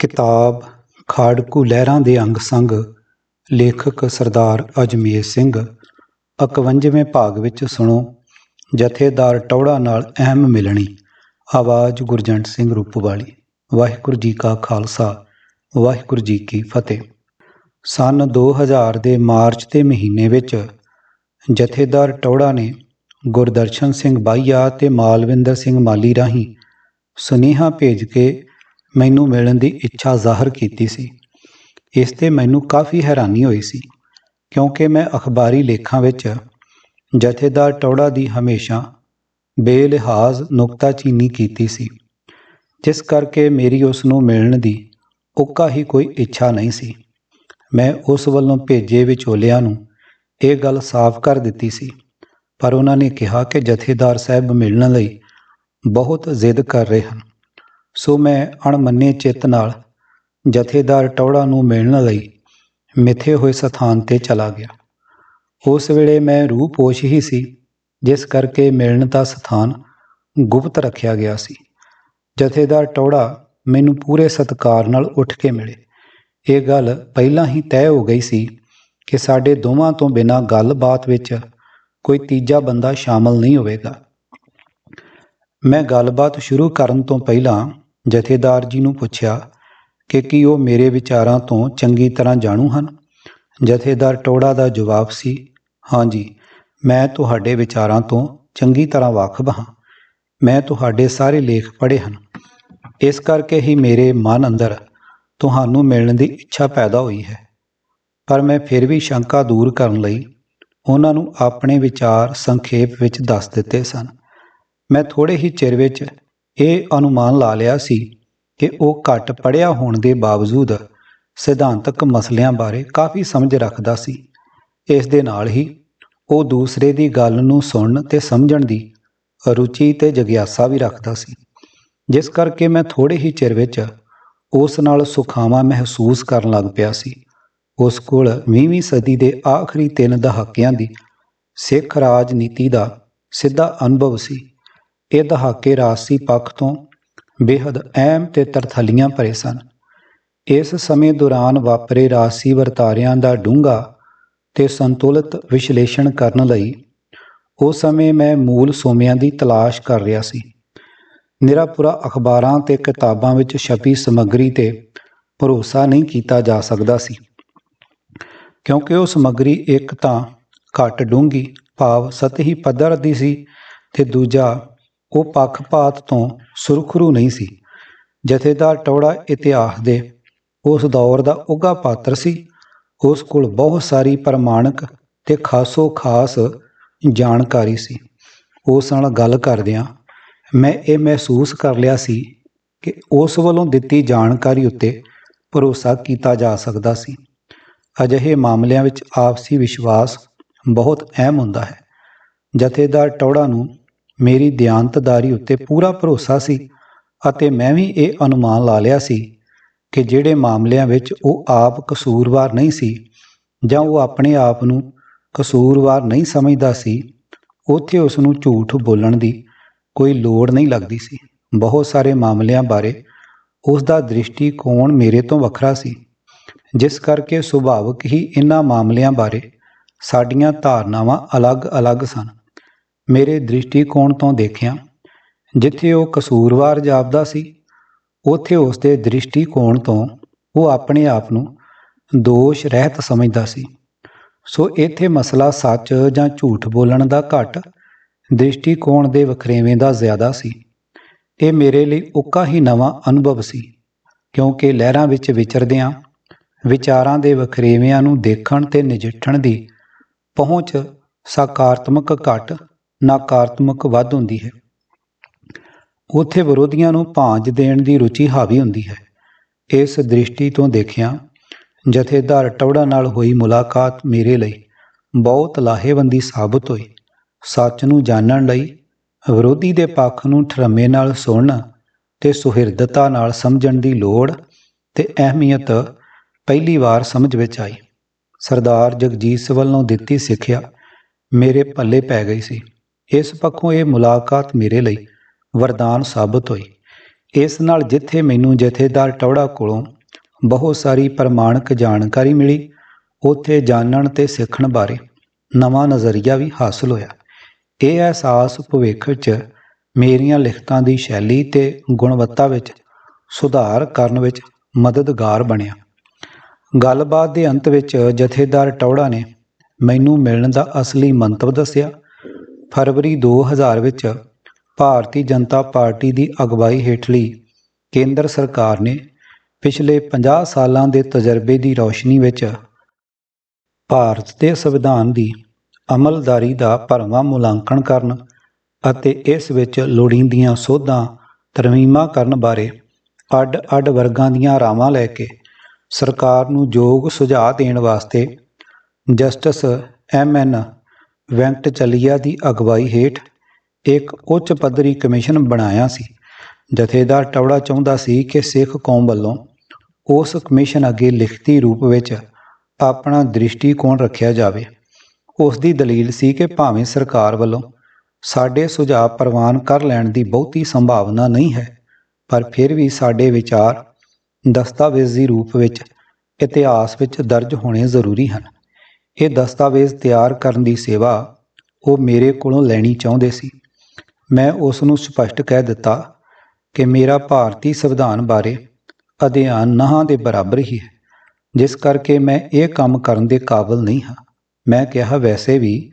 ਕਿਤਾਬ ਖਾੜਕੂ ਲਹਿਰਾਂ ਦੇ ਅੰਗ ਸੰਗ, ਲੇਖਕ ਸਰਦਾਰ ਅਜਮੇਰ ਸਿੰਘ। 51ਵੇਂ ਭਾਗ ਵਿੱਚ ਸੁਣੋ, ਜਥੇਦਾਰ ਟੌੜਾ ਨਾਲ ਅਹਿਮ ਮਿਲਣੀ। ਆਵਾਜ਼ ਗੁਰਜੰਟ ਸਿੰਘ ਰੂਪਵਾਲੀ। ਵਾਹਿਗੁਰੂ ਜੀ ਕਾ ਖਾਲਸਾ, ਵਾਹਿਗੁਰੂ ਜੀ ਕੀ ਫਤਿਹ। ਸਨ 2000 ਦੇ ਮਾਰਚ ਦੇ ਮਹੀਨੇ ਵਿੱਚ ਜਥੇਦਾਰ ਟੌੜਾ ਨੇ ਗੁਰਦਰਸ਼ਨ ਸਿੰਘ ਬਾਈਆ ਤੇ ਮਾਲਵਿੰਦਰ ਸਿੰਘ ਮਾਲੀ ਰਾਹੀਂ ਸੁਨੇਹਾ ਭੇਜ ਕੇ ਮੈਨੂੰ ਮਿਲਣ ਦੀ ਇੱਛਾ ਜ਼ਾਹਰ ਕੀਤੀ ਸੀ। ਇਸ ਤੇ ਮੈਨੂੰ ਕਾਫੀ ਹੈਰਾਨੀ ਹੋਈ ਸੀ, ਕਿਉਂਕਿ ਮੈਂ ਅਖਬਾਰੀ ਲੇਖਾਂ ਵਿੱਚ ਜਥੇਦਾਰ ਟੌੜਾ ਦੀ ਹਮੇਸ਼ਾ ਬੇਲਿਹਾਜ਼ ਨੁਕਤਾਚੀਨੀ ਕੀਤੀ ਸੀ, ਜਿਸ ਕਰਕੇ ਮੇਰੀ ਉਸ ਨੂੰ ਮਿਲਣ ਦੀ ਉੱਕਾ ਹੀ ਕੋਈ ਇੱਛਾ ਨਹੀਂ ਸੀ। ਮੈਂ ਉਸ ਵੱਲੋਂ ਭੇਜੇ ਵਿਚੋਲਿਆਂ ਨੂੰ ਇਹ ਗੱਲ ਸਾਫ਼ ਕਰ ਦਿੱਤੀ ਸੀ, ਪਰ ਉਹਨਾਂ ਨੇ ਕਿਹਾ ਕਿ ਜਥੇਦਾਰ ਸਾਹਿਬ ਮਿਲਣ ਲਈ ਬਹੁਤ ਜ਼ਿੱਦ ਕਰ ਰਹੇ ਹਨ। ਸੋ ਮੈਂ ਅਣਮੰਨੇ ਚਿੱਤ ਨਾਲ ਜਥੇਦਾਰ ਟੌੜਾ ਨੂੰ ਮਿਲਣ ਲਈ ਮਿੱਥੇ ਹੋਏ ਸਥਾਨ ਤੇ ਚਲਾ ਗਿਆ। ਉਸ ਵੇਲੇ ਮੈਂ ਰੂਹ ਪੋਸ਼ ਹੀ ਸੀ, ਜਿਸ ਕਰਕੇ ਮਿਲਣ ਦਾ ਸਥਾਨ ਗੁਪਤ ਰੱਖਿਆ ਗਿਆ ਸੀ। ਜਥੇਦਾਰ ਟੌੜਾ ਮੈਨੂੰ ਪੂਰੇ ਸਤਿਕਾਰ ਨਾਲ ਉੱਠ ਕੇ ਮਿਲੇ। ਇਹ ਗੱਲ ਪਹਿਲਾਂ ਹੀ ਤੈਅ ਹੋ ਗਈ ਸੀ ਕਿ ਸਾਡੇ ਦੋਵਾਂ ਤੋਂ ਬਿਨਾਂ ਗੱਲਬਾਤ ਵਿੱਚ ਕੋਈ ਤੀਜਾ ਬੰਦਾ ਸ਼ਾਮਲ ਨਹੀਂ ਹੋਵੇਗਾ। ਮੈਂ ਗੱਲਬਾਤ ਸ਼ੁਰੂ ਕਰਨ ਤੋਂ ਪਹਿਲਾਂ ਜਥੇਦਾਰ ਜੀ ਨੂੰ ਪੁੱਛਿਆ ਕਿ ਕੀ ਉਹ ਮੇਰੇ ਵਿਚਾਰਾਂ ਤੋਂ ਚੰਗੀ ਤਰ੍ਹਾਂ ਜਾਣੂ ਹਨ? ਜਥੇਦਾਰ ਟੋੜਾ ਦਾ ਜਵਾਬ ਸੀ ਹਾਂਜੀ ਮੈਂ ਤੁਹਾਡੇ ਵਿਚਾਰਾਂ ਤੋਂ ਚੰਗੀ ਤਰ੍ਹਾਂ ਵਾਕਫ ਹਾਂ। ਮੈਂ ਤੁਹਾਡੇ ਸਾਰੇ ਲੇਖ ਪੜ੍ਹੇ ਹਨ। ਇਸ ਕਰਕੇ ਹੀ ਮੇਰੇ ਮਨ ਅੰਦਰ ਤੁਹਾਨੂੰ ਮਿਲਣ ਦੀ ਇੱਛਾ ਪੈਦਾ ਹੋਈ ਹੈ। ਪਰ ਮੈਂ ਫਿਰ ਵੀ ਸ਼ੰਕਾ ਦੂਰ ਕਰਨ ਲਈ ਉਹਨਾਂ ਨੂੰ ਆਪਣੇ ਵਿਚਾਰ ਸੰਖੇਪ ਵਿੱਚ ਦੱਸ ਦਿੱਤੇ ਸਨ। ਮੈਂ ਥੋੜੇ ਹੀ ਚਿਰ ਵਿੱਚ ਇਹ ਅਨੁਮਾਨ ਲਾ ਲਿਆ ਸੀ ਕਿ ਉਹ ਘੱਟ ਪੜ੍ਹਿਆ ਹੋਣ ਦੇ ਬਾਵਜੂਦ ਸਿਧਾਂਤਕ ਮਸਲਿਆਂ ਬਾਰੇ ਕਾਫੀ ਸਮਝ ਰੱਖਦਾ ਸੀ। ਇਸ ਦੇ ਨਾਲ ਹੀ ਉਹ ਦੂਸਰੇ ਦੀ ਗੱਲ ਨੂੰ ਸੁਣਨ ਤੇ ਸਮਝਣ ਦੀ ਰੁਚੀ ਤੇ ਜਗਿਆਸਾ ਵੀ ਰੱਖਦਾ ਸੀ। ਜਿਸ ਕਰਕੇ ਮੈਂ ਥੋੜੇ ਹੀ ਚਿਰ ਵਿੱਚ ਉਸ ਨਾਲ ਸੁਖਾਵਾ ਮਹਿਸੂਸ ਕਰਨ ਲੱਗ ਪਿਆ ਸੀ। ਉਸ ਕੋਲ 20ਵੀਂ ਸਦੀ ਦੇ ਆਖਰੀ ਤਿੰਨ ਦਹਾਕਿਆਂ ਦੀ ਸਿੱਖ ਰਾਜਨੀਤੀ ਦਾ ਸਿੱਧਾ ਅਨੁਭਵ ਸੀ। ਇਹ ਦਹਾਕੇ ਰਾਸੀ ਪੱਖ ਤੋਂ ਬੇहद ਅਹਿਮ ਤੇ ਤਰਥਲੀਆਂ ਭਰੇ ਸਨ। ਇਸ ਸਮੇਂ ਦੌਰਾਨ ਵਾਪਰੇ ਰਾਸੀ ਵਰਤਾਰਿਆਂ ਦਾ ਡੂੰਘਾ ਤੇ ਸੰਤੁਲਿਤ ਵਿਸ਼ਲੇਸ਼ਣ ਕਰਨ ਲਈ ਉਸ ਸਮੇਂ ਮੈਂ ਮੂਲ ਸੋਮਿਆਂ ਦੀ ਤਲਾਸ਼ ਕਰ ਰਿਹਾ ਸੀ। ਨਿਰਾਪੁਰਾ ਅਖਬਾਰਾਂ ਤੇ ਕਿਤਾਬਾਂ ਵਿੱਚ ਛਪੀ ਸਮੱਗਰੀ ਤੇ ਭਰੋਸਾ ਨਹੀਂ ਕੀਤਾ ਜਾ ਸਕਦਾ ਸੀ। ਕਿਉਂਕਿ ਉਹ ਸਮੱਗਰੀ ਇੱਕ ਤਾਂ ਘੱਟ ਡੂੰਘੀ, ਭਾਵ ਸਤਹੀ ਪੱਧਰ ਦੀ ਸੀ ਤੇ ਦੂਜਾ ਉਹ ਪੱਖਪਾਤ ਤੋਂ ਸੁਰਖਰੂ ਨਹੀਂ ਸੀ। ਜਥੇਦਾਰ ਟੌੜਾ ਇਤਿਹਾਸ ਦੇ ਉਸ ਦੌਰ ਦਾ ਉੱਘਾ ਪਾਤਰ ਸੀ। ਉਸ ਕੋਲ ਬਹੁਤ ਸਾਰੀ ਪ੍ਰਮਾਣਿਕ ਤੇ ਖਾਸੋ ਖਾਸ ਜਾਣਕਾਰੀ ਸੀ। ਉਸ ਨਾਲ ਗੱਲ ਕਰਦਿਆਂ ਮੈਂ ਇਹ ਮਹਿਸੂਸ ਕਰ ਲਿਆ ਸੀ ਕਿ ਉਸ ਵੱਲੋਂ ਦਿੱਤੀ ਜਾਣਕਾਰੀ ਉੱਤੇ ਭਰੋਸਾ ਕੀਤਾ ਜਾ ਸਕਦਾ ਸੀ। ਅਜਿਹੇ ਮਾਮਲਿਆਂ ਵਿੱਚ ਆਪਸੀ ਵਿਸ਼ਵਾਸ ਬਹੁਤ ਅਹਿਮ ਹੁੰਦਾ ਹੈ। ਜਥੇਦਾਰ ਟੌੜਾ ਨੂੰ ਮੇਰੀ ਦਿਆਨਤਦਾਰੀ ਉੱਤੇ ਪੂਰਾ ਭਰੋਸਾ ਸੀ ਅਤੇ ਮੈਂ ਵੀ ਇਹ ਅਨੁਮਾਨ ਲਾ ਲਿਆ ਸੀ ਕਿ ਜਿਹੜੇ ਮਾਮਲਿਆਂ ਵਿੱਚ ਉਹ ਆਪ ਕਸੂਰਵਾਰ ਨਹੀਂ ਸੀ ਜਾਂ ਉਹ ਆਪਣੇ ਆਪ ਨੂੰ ਕਸੂਰਵਾਰ ਨਹੀਂ ਸਮਝਦਾ ਸੀ, ਉੱਥੇ ਉਸ ਨੂੰ ਝੂਠ ਬੋਲਣ ਦੀ ਕੋਈ ਲੋੜ ਨਹੀਂ ਲੱਗਦੀ ਸੀ। ਬਹੁਤ ਸਾਰੇ ਮਾਮਲਿਆਂ ਬਾਰੇ ਉਸ ਦਾ ਦ੍ਰਿਸ਼ਟੀਕੋਣ ਮੇਰੇ ਤੋਂ ਵੱਖਰਾ ਸੀ, ਜਿਸ ਕਰਕੇ ਸੁਭਾਵਕ ਹੀ ਇਨ੍ਹਾਂ ਮਾਮਲਿਆਂ ਬਾਰੇ ਸਾਡੀਆਂ ਧਾਰਨਾਵਾਂ ਅਲੱਗ-ਅਲੱਗ ਸਨ। ਮੇਰੇ ਦ੍ਰਿਸ਼ਟੀਕੋਣ ਤੋਂ ਦੇਖਿਆ, ਜਿੱਥੇ ਉਹ ਕਸੂਰਵਾਰ ਜਾਪਦਾ ਸੀ, ਉੱਥੇ ਉਸ ਦੇ ਦ੍ਰਿਸ਼ਟੀਕੋਣ ਤੋਂ ਉਹ ਆਪਣੇ ਆਪ ਨੂੰ ਦੋਸ਼ ਰਹਿਤ ਸਮਝਦਾ ਸੀ। ਸੋ ਇੱਥੇ ਮਸਲਾ ਸੱਚ ਜਾਂ ਝੂਠ ਬੋਲਣ ਦਾ ਘੱਟ, ਦ੍ਰਿਸ਼ਟੀਕੋਣ ਦੇ ਵਖਰੇਵੇਂ ਦਾ ਜ਼ਿਆਦਾ ਸੀ। ਇਹ ਮੇਰੇ ਲਈ ਉੱਕਾ ਹੀ ਨਵਾਂ ਅਨੁਭਵ ਸੀ, ਕਿਉਂਕਿ ਲਹਿਰਾਂ ਵਿੱਚ ਵਿਚਰਦਿਆਂ, ਵਿਚਾਰਾਂ ਦੇ ਵਖਰੇਵਿਆਂ ਨੂੰ ਦੇਖਣ ਤੇ ਨਜਿੱਠਣ ਦੀ ਪਹੁੰਚ ਸਕਾਰਾਤਮਕ ਘੱਟ ਨਕਾਰਾਤਮਕ ਵੱਧ ਹੁੰਦੀ ਹੈ। ਉੱਥੇ ਵਿਰੋਧੀਆਂ ਨੂੰ ਭਾਂਜ ਦੇਣ ਦੀ ਰੁਚੀ ਹਾਵੀ ਹੁੰਦੀ ਹੈ। ਇਸ ਦ੍ਰਿਸ਼ਟੀ ਤੋਂ ਦੇਖਿਆ ਜਥੇਦਾਰ ਟੌੜਾ ਨਾਲ ਹੋਈ ਮੁਲਾਕਾਤ ਮੇਰੇ ਲਈ ਬਹੁਤ ਲਾਹੇਵੰਦੀ ਸਾਬਤ ਹੋਈ। ਸੱਚ ਨੂੰ ਜਾਣਨ ਲਈ ਵਿਰੋਧੀ ਦੇ ਪੱਖ ਨੂੰ ਠਰਮੇ ਨਾਲ ਸੁਣਨ ਤੇ ਸੁਹਿਰਦਤਾ ਨਾਲ ਸਮਝਣ ਦੀ ਲੋੜ ਤੇ ਅਹਿਮੀਅਤ ਪਹਿਲੀ ਵਾਰ ਸਮਝ ਵਿੱਚ ਆਈ। ਸਰਦਾਰ ਜਗਜੀਤ ਵੱਲੋਂ ਦਿੱਤੀ ਸਿੱਖਿਆ ਮੇਰੇ ਪੱਲੇ ਪੈ ਗਈ ਸੀ। ਇਸ ਪੱਖੋਂ ਇਹ ਮੁਲਾਕਾਤ ਮੇਰੇ ਲਈ ਵਰਦਾਨ ਸਾਬਤ ਹੋਈ। ਇਸ ਨਾਲ ਜਿੱਥੇ ਮੈਨੂੰ ਜਥੇਦਾਰ ਟੌੜਾ ਕੋਲੋਂ ਬਹੁਤ ਸਾਰੀ ਪ੍ਰਮਾਣਿਕ ਜਾਣਕਾਰੀ ਮਿਲੀ, ਉੱਥੇ ਜਾਣਨ ਤੇ ਸਿੱਖਣ ਬਾਰੇ ਨਵਾਂ ਨਜ਼ਰੀਆ ਵੀ ਹਾਸਲ ਹੋਇਆ। ਇਹ ਅਹਿਸਾਸ ਭਵਿੱਖ 'ਚ ਮੇਰੀਆਂ ਲਿਖਤਾਂ ਦੀ ਸ਼ੈਲੀ ਤੇ ਗੁਣਵੱਤਾ ਵਿੱਚ ਸੁਧਾਰ ਕਰਨ ਵਿੱਚ ਮਦਦਗਾਰ ਬਣਿਆ। ਗੱਲਬਾਤ ਦੇ ਅੰਤ ਵਿੱਚ ਜਥੇਦਾਰ ਟੌੜਾ ਨੇ ਮੈਨੂੰ ਮਿਲਣ ਦਾ ਅਸਲੀ ਮੰਤਵ ਦੱਸਿਆ ਫਰਵਰੀ 2000 ਵਿੱਚ ਭਾਰਤੀ ਜਨਤਾ ਪਾਰਟੀ ਦੀ ਅਗਵਾਈ ਹੇਠਲੀ ਕੇਂਦਰ ਸਰਕਾਰ ਨੇ ਪਿਛਲੇ 50 ਸਾਲਾਂ ਦੇ ਤਜਰਬੇ ਦੀ ਰੌਸ਼ਨੀ ਵਿੱਚ ਭਾਰਤ ਦੇ ਸੰਵਿਧਾਨ ਦੀ ਅਮਲਦਾਰੀ ਦਾ ਭਰਵਾਂ ਮੁਲਾਂਕਣ ਕਰਨ ਅਤੇ ਇਸ ਵਿੱਚ ਲੋੜੀਂਦੀਆਂ ਸੋਧਾਂ ਤਰਮੀਮਾਂ ਕਰਨ ਬਾਰੇ ਅੱਡ-ਅੱਡ ਵਰਗਾਂ ਦੀਆਂ ਰਾਵਾਂ ਲੈ ਕੇ ਸਰਕਾਰ ਨੂੰ ਯੋਗ ਸੁਝਾਅ ਦੇਣ ਵਾਸਤੇ ਜਸਟਿਸ ਐਮ ਐਨ ਵੈਂਕਟਚਲੀਆ ਦੀ ਅਗਵਾਈ ਹੇਠ ਇੱਕ ਉੱਚ ਪੱਧਰੀ ਕਮਿਸ਼ਨ ਬਣਾਇਆ ਸੀ। ਜਥੇਦਾਰ ਟਵੜਾ ਚਾਹੁੰਦਾ ਸੀ ਕਿ ਸਿੱਖ ਕੌਮ ਵੱਲੋਂ ਉਸ ਕਮਿਸ਼ਨ ਅੱਗੇ ਲਿਖਤੀ ਰੂਪ ਵਿੱਚ ਆਪਣਾ ਦ੍ਰਿਸ਼ਟੀਕੋਣ ਰੱਖਿਆ ਜਾਵੇ। ਉਸ ਦੀ ਦਲੀਲ ਸੀ ਕਿ ਭਾਵੇਂ ਸਰਕਾਰ ਵੱਲੋਂ ਸਾਡੇ ਸੁਝਾਅ ਪ੍ਰਵਾਨ ਕਰ ਲੈਣ ਦੀ ਬਹੁਤੀ ਸੰਭਾਵਨਾ ਨਹੀਂ ਹੈ, ਪਰ ਫਿਰ ਵੀ ਸਾਡੇ ਵਿਚਾਰ ਦਸਤਾਵੇਜ਼ੀ ਰੂਪ ਵਿੱਚ ਇਤਿਹਾਸ ਵਿੱਚ ਦਰਜ ਹੋਣੇ ਜ਼ਰੂਰੀ ਹਨ। ਇਹ ਦਸਤਾਵੇਜ਼ ਤਿਆਰ ਕਰਨ ਦੀ ਸੇਵਾ ਉਹ ਮੇਰੇ ਕੋਲੋਂ ਲੈਣੀ ਚਾਹੁੰਦੇ ਸੀ। ਮੈਂ ਉਸ ਨੂੰ ਸਪਸ਼ਟ ਕਹਿ ਦਿੱਤਾ ਕਿ ਮੇਰਾ ਭਾਰਤੀ ਸੰਵਿਧਾਨ ਬਾਰੇ ਅਧਿਐਨ ਨਹਾਂ ਦੇ ਬਰਾਬਰ ਹੀ ਹੈ, ਜਿਸ ਕਰਕੇ ਮੈਂ ਇਹ ਕੰਮ ਕਰਨ ਦੇ ਕਾਬਿਲ ਨਹੀਂ ਹਾਂ। ਮੈਂ ਕਿਹਾ, ਵੈਸੇ ਵੀ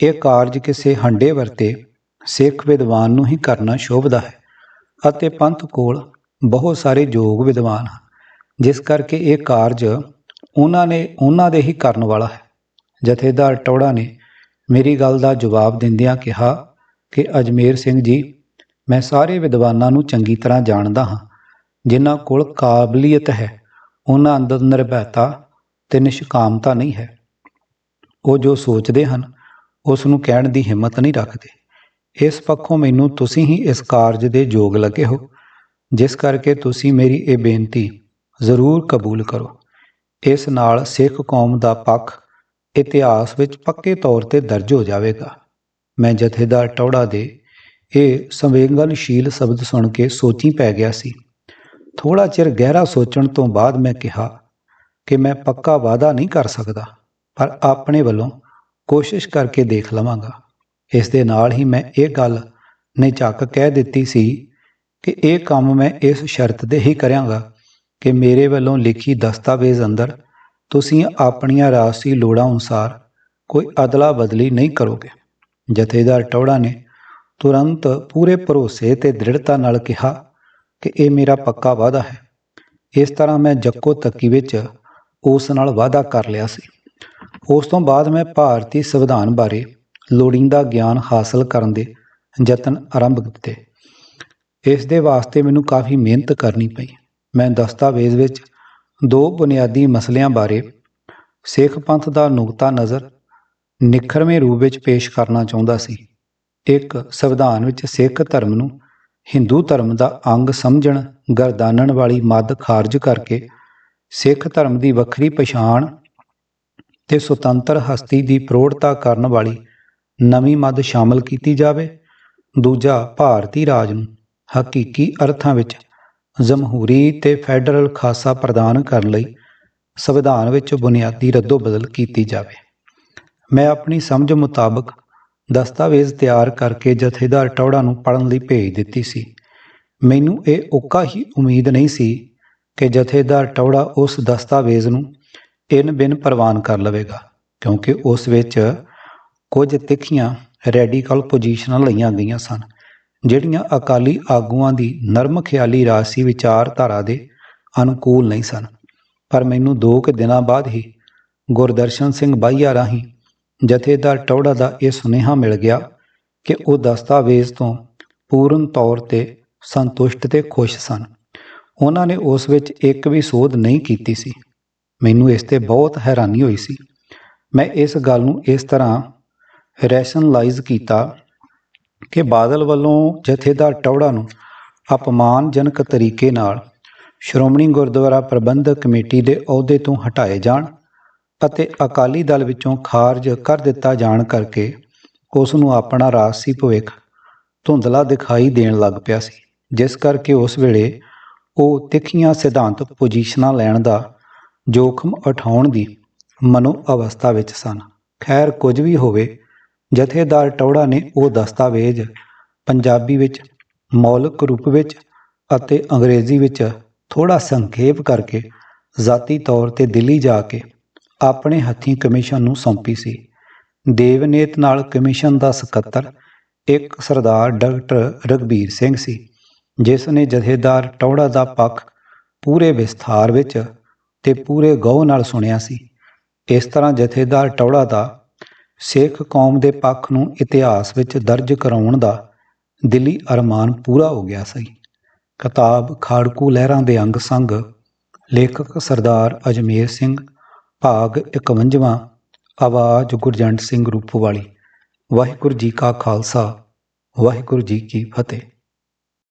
ਇਹ ਕਾਰਜ ਕਿਸੇ ਹੰਡੇ ਵਰਤੇ ਸਿੱਖ ਵਿਦਵਾਨ ਨੂੰ ਹੀ ਕਰਨਾ ਸ਼ੋਭਦਾ ਹੈ ਅਤੇ ਪੰਥ ਕੋਲ ਬਹੁਤ ਸਾਰੇ ਯੋਗ ਵਿਦਵਾਨ ਹਨ, ਜਿਸ ਕਰਕੇ ਇਹ ਕਾਰਜ ਉਹਨਾਂ ਨੇ, ਉਹਨਾਂ ਦੇ ਹੀ ਕਰਨ ਵਾਲਾ ਹੈ। ਜਥੇਦਾਰ ਟੌੜਾ ਨੇ ਮੇਰੀ ਗੱਲ ਦਾ ਜਵਾਬ ਦਿੰਦਿਆਂ ਕਿਹਾ ਕਿ, ਅਜਮੇਰ ਸਿੰਘ ਜੀ, ਮੈਂ ਸਾਰੇ ਵਿਦਵਾਨਾਂ ਨੂੰ ਚੰਗੀ ਤਰ੍ਹਾਂ ਜਾਣਦਾ ਹਾਂ, ਜਿਨ੍ਹਾਂ ਕੋਲ ਕਾਬਲੀਅਤ ਹੈ, ਉਹਨਾਂ ਅੰਦਰ ਨਿਰਭੈਤਾ ਤੇ ਨਿਸ਼ਕਾਮਤਾ ਨਹੀਂ ਹੈ। ਉਹ ਜੋ ਸੋਚਦੇ ਹਨ, ਉਸ ਨੂੰ ਕਹਿਣ ਦੀ ਹਿੰਮਤ ਨਹੀਂ ਰੱਖਦੇ। ਇਸ ਪੱਖੋਂ ਮੈਨੂੰ ਤੁਸੀਂ ਹੀ ਇਸ ਕਾਰਜ ਦੇ ਯੋਗ ਲੱਗੇ ਹੋ, ਜਿਸ ਕਰਕੇ ਤੁਸੀਂ ਮੇਰੀ ਇਹ ਬੇਨਤੀ ਜ਼ਰੂਰ ਕਬੂਲ ਕਰੋ। ਇਸ ਨਾਲ ਸਿੱਖ ਕੌਮ ਦਾ ਪੱਖ ਇਤਿਹਾਸ ਵਿੱਚ ਪੱਕੇ ਤੌਰ ਤੇ ਦਰਜ ਹੋ ਜਾਵੇਗਾ। ਮੈਂ ਜਥੇਦਾਰ ਟੌੜਾ ਦੇ ਇਹ ਸੰਵੇਦਨਸ਼ੀਲ ਸ਼ਬਦ ਸੁਣ ਕੇ ਸੋਚੀ ਪੈ ਗਿਆ ਸੀ। ਥੋੜਾ ਚਿਰ ਗਹਿਰਾ ਸੋਚਣ ਤੋਂ ਬਾਅਦ ਮੈਂ ਕਿਹਾ ਕਿ ਮੈਂ ਪੱਕਾ ਵਾਅਦਾ ਨਹੀਂ ਕਰ ਸਕਦਾ, ਪਰ ਆਪਣੇ ਵੱਲੋਂ ਕੋਸ਼ਿਸ਼ ਕਰਕੇ ਦੇਖ ਲਵਾਂਗਾ। ਇਸ ਦੇ ਨਾਲ ਹੀ ਮੈਂ ਇਹ ਗੱਲ ਨਿਝੱਕ ਕਹਿ ਦਿੱਤੀ ਸੀ ਕਿ ਇਹ ਕੰਮ ਮੈਂ ਇਸ ਸ਼ਰਤ ਦੇ ਹੀ ਕਰਾਂਗਾ ਕਿ ਮੇਰੇ ਵੱਲੋਂ ਲਿਖੀ ਦਸਤਾਵੇਜ਼ ਅੰਦਰ ਤੁਸੀਂ ਆਪਣੀਆਂ ਰਾਸੀ ਲੋੜਾਂ ਅਨੁਸਾਰ ਕੋਈ ਅਦਲਾ ਬਦਲੀ ਨਹੀਂ ਕਰੋਗੇ। ਜਥੇਦਾਰ ਟੌੜਾ ਨੇ ਤੁਰੰਤ ਪੂਰੇ ਭਰੋਸੇ ਤੇ ਦ੍ਰਿੜਤਾ ਨਾਲ ਕਿਹਾ ਕਿ ਇਹ ਮੇਰਾ ਪੱਕਾ ਵਾਅਦਾ ਹੈ। ਇਸ ਤਰ੍ਹਾਂ ਮੈਂ ਜੱਕੋ ਤੱਕੀ ਵਿੱਚ ਉਸ ਨਾਲ ਵਾਅਦਾ ਕਰ ਲਿਆ ਸੀ। ਉਸ ਤੋਂ ਬਾਅਦ ਮੈਂ ਭਾਰਤੀ ਸੰਵਿਧਾਨ ਬਾਰੇ ਲੋੜੀਂਦਾ ਗਿਆਨ ਹਾਸਲ ਕਰਨ ਦੇ ਯਤਨ ਆਰੰਭ ਕੀਤੇ। ਇਸ ਦੇ ਵਾਸਤੇ ਮੈਨੂੰ ਕਾਫੀ ਮਿਹਨਤ ਕਰਨੀ ਪਈ। ਮੈਂ ਦਸਤਾਵੇਜ਼ ਵਿੱਚ ਦੋ ਬੁਨਿਆਦੀ ਮਸਲਿਆਂ ਬਾਰੇ ਸਿੱਖ ਪੰਥ ਦਾ ਨੁਕਤਾ ਨਜ਼ਰ ਨਿਖਰਵੇਂ ਰੂਪ ਵਿੱਚ ਪੇਸ਼ ਕਰਨਾ ਚਾਹੁੰਦਾ ਸੀ। ਇੱਕ, ਸੰਵਿਧਾਨ ਵਿੱਚ ਸਿੱਖ ਧਰਮ ਨੂੰ ਹਿੰਦੂ ਧਰਮ ਦਾ ਅੰਗ ਸਮਝਣ, ਗਰਦਾਨਣ ਵਾਲੀ ਮੱਦ ਖਾਰਜ ਕਰਕੇ ਸਿੱਖ ਧਰਮ ਦੀ ਵੱਖਰੀ ਪਛਾਣ ਤੇ ਸੁਤੰਤਰ ਹਸਤੀ ਦੀ ਪ੍ਰੋੜਤਾ ਕਰਨ ਵਾਲੀ ਨਵੀਂ ਮੱਦ ਸ਼ਾਮਲ ਕੀਤੀ ਜਾਵੇ। ਦੂਜਾ, ਭਾਰਤੀ ਰਾਜ ਨੂੰ ਹਕੀਕੀ ਅਰਥਾਂ ਵਿੱਚ ਜਮਹੂਰੀ ਤੇ ਫੈਡਰਲ ਖਾਸਾ ਪ੍ਰਦਾਨ ਕਰਨ ਲਈ ਸੰਵਿਧਾਨ ਵਿੱਚ ਬੁਨਿਆਦੀ ਰੱਦੋ-ਬਦਲ ਕੀਤੀ ਜਾਵੇ। ਮੈਂ ਆਪਣੀ ਸਮਝ ਮੁਤਾਬਕ ਦਸਤਾਵੇਜ਼ ਤਿਆਰ ਕਰਕੇ ਜਥੇਦਾਰ ਟੌੜਾ ਨੂੰ ਪੜਨ ਲਈ ਭੇਜ ਦਿੱਤੀ ਸੀ। ਮੈਨੂੰ ਇਹ ਓਕਾ ਹੀ ਉਮੀਦ ਨਹੀਂ ਸੀ ਕਿ ਜਥੇਦਾਰ ਟੌੜਾ ਉਸ ਦਸਤਾਵੇਜ਼ ਨੂੰ ਇਨ ਬਿਨ ਪ੍ਰਵਾਨ ਕਰ ਲਵੇਗਾ, ਕਿਉਂਕਿ ਉਸ ਵਿੱਚ ਕੁਝ ਤਿੱਖੀਆਂ ਰੈਡੀਕਲ ਪੋਜੀਸ਼ਨਾਂ ਲਈਆਂ ਗਈਆਂ ਸਨ। ਜਿਹੜੀਆਂ ਅਕਾਲੀ ਆਗੂਆਂ ਦੀ ਨਰਮ ਖਿਆਲੀ ਰਾਸੀ ਵਿਚਾਰਧਾਰਾ ਦੇ ਅਨੁਕੂਲ ਨਹੀਂ ਸਨ। ਪਰ ਮੈਨੂੰ ਦੋ ਕੁ ਦਿਨਾਂ ਬਾਅਦ ਹੀ ਗੁਰਦਰਸ਼ਨ ਸਿੰਘ ਬਾਈਆ ਰਾਹੀਂ ਜਥੇਦਾਰ ਟੌੜਾ ਦਾ ਇਹ ਸੁਨੇਹਾ ਮਿਲ ਗਿਆ ਕਿ ਉਹ ਦਸਤਾਵੇਜ਼ ਤੋਂ ਪੂਰਨ ਤੌਰ ਤੇ ਸੰਤੁਸ਼ਟ ਤੇ ਖੁਸ਼ ਸਨ। ਉਹਨਾਂ ਨੇ ਉਸ ਵਿੱਚ ਇੱਕ ਵੀ ਸੋਧ ਨਹੀਂ ਕੀਤੀ ਸੀ। ਮੈਨੂੰ ਇਸ ਤੇ ਬਹੁਤ ਹੈਰਾਨੀ ਹੋਈ ਸੀ। ਮੈਂ ਇਸ ਗੱਲ ਨੂੰ ਇਸ ਤਰ੍ਹਾਂ ਰੈਸ਼ਨਲਾਈਜ਼ ਕੀਤਾ ਕਿ ਬਾਦਲ ਵੱਲੋਂ ਜਥੇਦਾਰ ਟੌੜਾ ਨੂੰ ਅਪਮਾਨਜਨਕ ਤਰੀਕੇ ਨਾਲ ਸ਼੍ਰੋਮਣੀ ਗੁਰਦੁਆਰਾ ਪ੍ਰਬੰਧਕ ਕਮੇਟੀ ਦੇ ਅਹੁਦੇ ਤੋਂ ਹਟਾਏ ਜਾਣ ਅਤੇ ਅਕਾਲੀ ਦਲ ਵਿੱਚੋਂ ਖਾਰਜ ਕਰ ਦਿੱਤਾ ਜਾਣ ਕਰਕੇ ਉਸ ਨੂੰ ਆਪਣਾ ਰਾਜਸੀ ਭਵਿੱਖ ਧੁੰਦਲਾ ਦਿਖਾਈ ਦੇਣ ਲੱਗ ਪਿਆ ਸੀ, ਜਿਸ ਕਰਕੇ ਉਸ ਵੇਲੇ ਉਹ ਤਿੱਖੀਆਂ ਸਿਧਾਂਤ ਪੋਜੀਸ਼ਨਾਂ ਲੈਣ ਦਾ ਜੋਖਮ ਉਠਾਉਣ ਦੀ ਮਨੋ ਅਵਸਥਾ ਵਿੱਚ ਸਨ। ਖੈਰ, ਕੁਝ ਵੀ ਹੋਵੇ ਜਥੇਦਾਰ ਟੌੜਾ ਨੇ ਉਹ ਦਸਤਾਵੇਜ਼ ਪੰਜਾਬੀ ਵਿੱਚ, ਮੌਲਿਕ ਰੂਪ ਵਿੱਚ ਅਤੇ ਅੰਗਰੇਜ਼ੀ ਵਿੱਚ ਥੋੜਾ ਸੰਖੇਪ ਕਰਕੇ ਜ਼ਾਤੀ ਤੌਰ ਤੇ ਦਿੱਲੀ ਜਾ ਕੇ ਆਪਣੇ ਹੱਥੀਂ ਕਮਿਸ਼ਨ ਨੂੰ ਸੌਂਪੀ ਸੀ। ਦੇਵਨੇਤ ਨਾਲ ਕਮਿਸ਼ਨ ਦਾ ਸਕੱਤਰ ਇੱਕ ਸਰਦਾਰ ਡਾਕਟਰ ਰਗਬੀਰ ਸਿੰਘ ਸੀ, ਜਿਸ ਨੇ ਜਥੇਦਾਰ ਟੌੜਾ ਦਾ ਪੱਖ ਪੂਰੇ ਵਿਸਥਾਰ ਵਿੱਚ ਤੇ ਪੂਰੇ ਗੌਹ ਨਾਲ ਸੁਣਿਆ ਸੀ। ਇਸ ਤਰ੍ਹਾਂ ਜਥੇਦਾਰ ਟੌੜਾ ਦਾ ਸਿੱਖ ਕੌਮ ਦੇ ਪੱਖ ਨੂੰ ਇਤਿਹਾਸ ਵਿੱਚ ਦਰਜ ਕਰਾਉਣ ਦਾ ਦਿੱਲੀ ਅਰਮਾਨ ਪੂਰਾ ਹੋ ਗਿਆ ਸੀ। ਕਿਤਾਬ ਖਾੜਕੂ ਲਹਿਰਾਂ ਦੇ ਅੰਗ ਸੰਗ, ਲੇਖਕ ਸਰਦਾਰ ਅਜਮੇਰ ਸਿੰਘ, ਭਾਗ 51ਵਾਂ ਆਵਾਜ਼ ਗੁਰਜੰਟ ਸਿੰਘ ਰੂਪੋਵਾਲੀ। ਵਾਹਿਗੁਰੂ ਜੀ ਕਾ ਖਾਲਸਾ, ਵਾਹਿਗੁਰੂ ਜੀ ਕੀ ਫਤਿਹ।